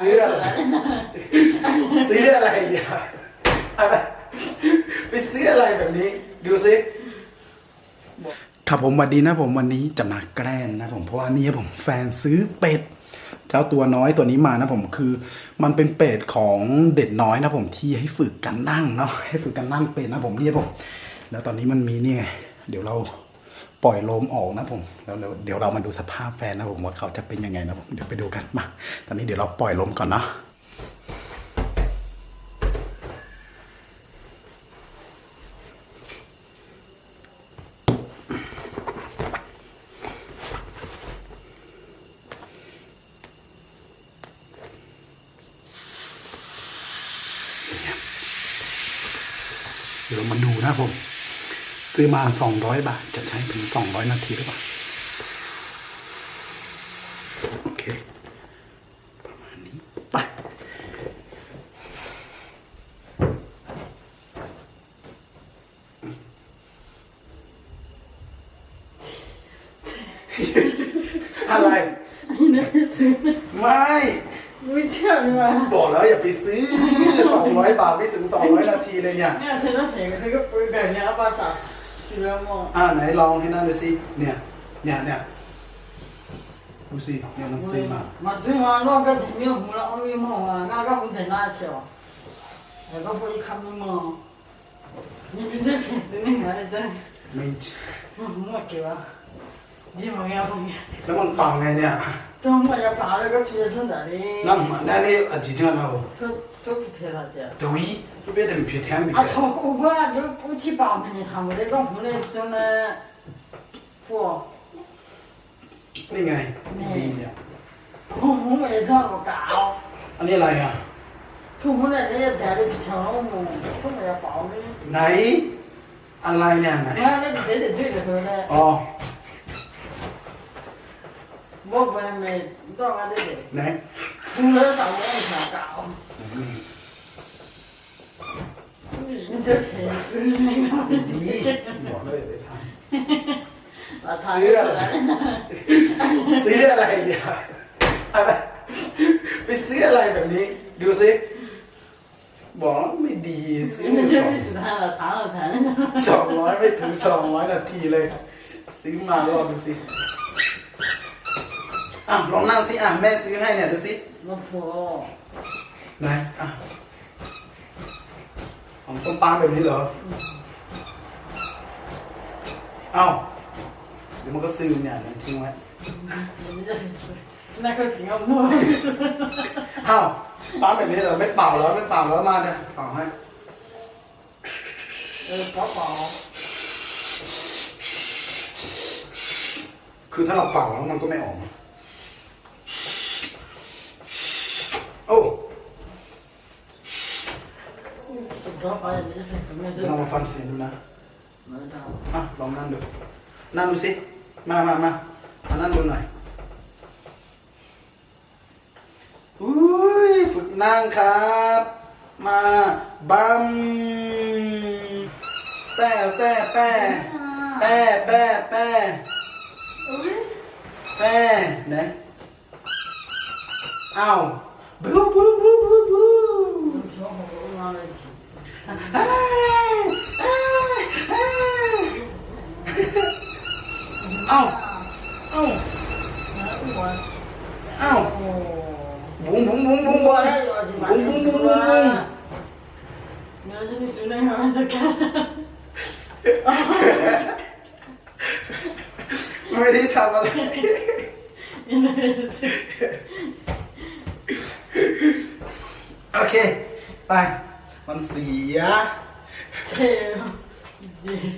ซื้ออะไรซื้ออะไรเนี่ยอะไรไปซื้ออะไรแบบนี้ ดูซิครับผมสวัสดีนะผมวันนี้จะมาแกล้งนะผมเพราะว่านี่ผมแฟนซื้อเป็ดเจ้าตัวน้อยตัวนี้มานะผมคือ มันเป็นเป็ดของเด็กน้อยนะผมที่ให้ฝึกการนั่งเนาะให้ฝึกการนั่งเป็ดนะผมเนี่ยผม แล้วตอนนี้มันมีนี่ไงเดี๋ยวเรา ปล่อยลมออกนะผมแล้วเดี๋ยวเรามาดูสภาพแฟนนะผมว่าเขาจะเป็นยังไงนะผมเดี๋ยวไปดูกันมาตอนนี้เดี๋ยวเราปล่อยลมก่อนเนาะเดี๋ยวมาดูนะผม ซื้อมาสองร้อยบาท จะใช้ถึงสองร้อยนาทีหรือเปล่า โอเค ประมาณนี้ ไป อะไรไม่นี้ซื้อไม่ ไม่เชื่อเลวะบอกแล้วอย่าไปซื้อสองร้อยบาทไม่ถึงสองร้อยนาทีเลยเนี่ย เนี่ยซื้อน้ำแข็งแล้วก็ปุ๋ยแบบเนี้ยภาษา สีม่วงอ่าไหนลองให้นั่นดูสิเนี่ยเนี่ยเนี่ยดูสิเนี่ยมันซึมมามันซึมมาน้องก็ถึงมีหัวแล้วมีมองอะน้าก็คงถึงน่าเชียวแล้วก็ไปคำนึงมองนี่เป็นเรื่องที่ไม่เหมือนกันไม่ไม่เกี่ยวดีมั้ยอะผมแล้วมันปังไงเนี่ย 怎么也那，那个铁子那里？那么那里啊，地震了哦。都都不拆了的。对都别等别天没。啊，从就不贴帮他们，他们那个后来怎不？没挨。的。我我也找不到。啊，你来呀？从湖南那也带了一条龙，怎么也帮你？来，啊来呢来。啊，那那那那那那。哦。 那个对对对的说的， อ๋อ 我不没到俺对对， ไหน 红的上面一条高。你这平时那 ดีบอกเลยไปท 个，我操！ ำซื้ออะไรซื้ออะไรเนี่ยอะไรไปซื้ออะไรแบบนี้ ดูสิบอกแล้วไม่ดีซื้อ 你 มา 这 สอง 必须谈了，谈了谈了。 สองร้อยไม่ถึงสองร้อยนาทีเลย ซื้อมาลองดูสิ อะลองนั่งสิอะแม่ซื้อให้เนี่ยดูสิโอ้โหไหนอะของต้มปังแบบนี้เหรอเอ้าเดี๋ยวมันก็ซื้อเนี่ยมันทิ้งไว้น่าก็จริงเอ่หมั่เอ้าปลาแบบนี้เหรอไม่เป่าแล้วไม่เป่าแล้วมาเนี่ยเป่าให้เออเป่าเป่าคือถ้าเราเป่าแล้วมันก็ไม่ออก 这。อะลองนั่งดูนั่งดูสิมามามามานั่งดูหน่อยอุ้ยฝึกนั่งครับ มาบัมแป้แป้แป้แป้แป้แป้แป้ไหนอ้าว 부부부부부. 아, 아, 아, 아, 봉봉봉봉봉. 봉봉봉봉봉. 요즘 술래면 어떡해. 우리 다 받아. 이래서. โอเค ไป มันเสีย这，你。